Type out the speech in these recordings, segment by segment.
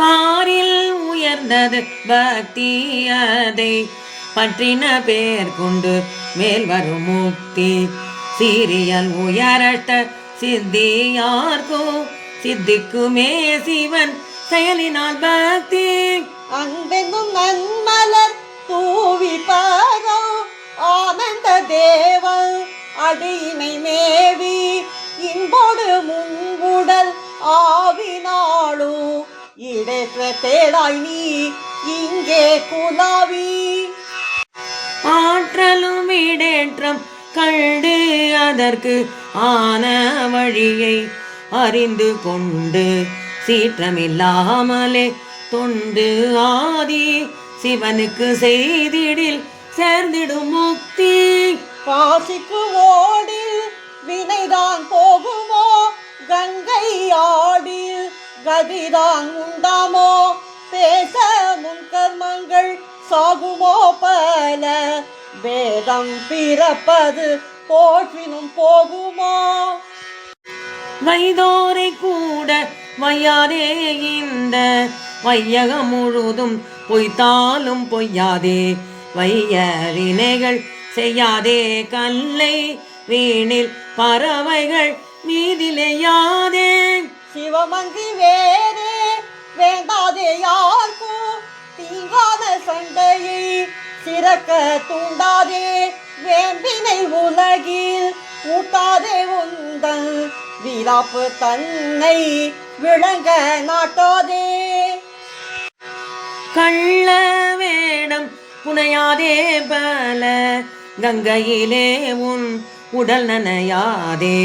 பாரில் உயர்ந்தது பக்தி அதை பற்றின பேர் கொண்டு மேல் வரும் முக்தி. சீரியல் உயரட்ட சித்தியார்க்கோ சித்திக்குமே சிவன் செயலினால் பக்தி. அன்பெங்கும் நன்மலர் தூவி பாரோ ஆனந்த தேவ அடியினை மேவி இன்போடு முங்குடல் ஆவினாளு இடேற்ற தேடாய் நீ இங்கே குலாவி. ஆற்றலும் இடேற்றம் கண்டு அதற்கு ஆன வழியை அறிந்து கொண்டு சீற்றமில்லாமலே தொண்டு ஆதி சிவனுக்கு செய்திடில் சேர்ந்திடும் முக்தி. காசிக்கு கதிதான் உண்டாமோ? பேச முன் கர்மங்கள் சாகுமோ பல? வேதம் பிறப்பது போற்றினும் போகுமோ? வைதோரை கூட வையாதே இந்த வையகம் முழுதும் பொய்த்தாலும் பொய்யாதே. வைய வினைகள் செய்யாதே கல்லை வீணில் பறவைகள் மீதிலையாதே சிவமங்கு வேறே வேண்டாதே யாருக்கும் தீங்கான சண்டையை சிறக்க தூண்டாதே வேம்பினை உலகில் ஊட்டாதே உந்தன் விழாப்பு தன்னை விளங்க நாட்டாதே. கள்ள வேடம் புனையாதே பல கங்கையிலே உன் உடல் நனையாதே.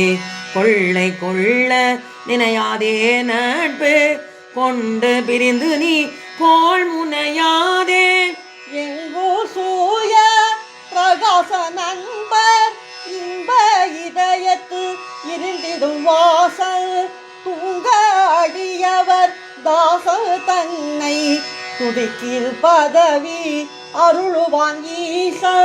கொள்ளை கொள்ள நினையாதே நட்பு. கொண்டு பிரிந்து நீ கோள் முனையாதே. எங்கோ சூய பிரகாச நண்பர் இன்ப இதயத்து இருந்திடும் வாசல். தூங்க அடியவர் தாச தன்னை துடிக்கில் பதவி அருளுவான் ஈசல்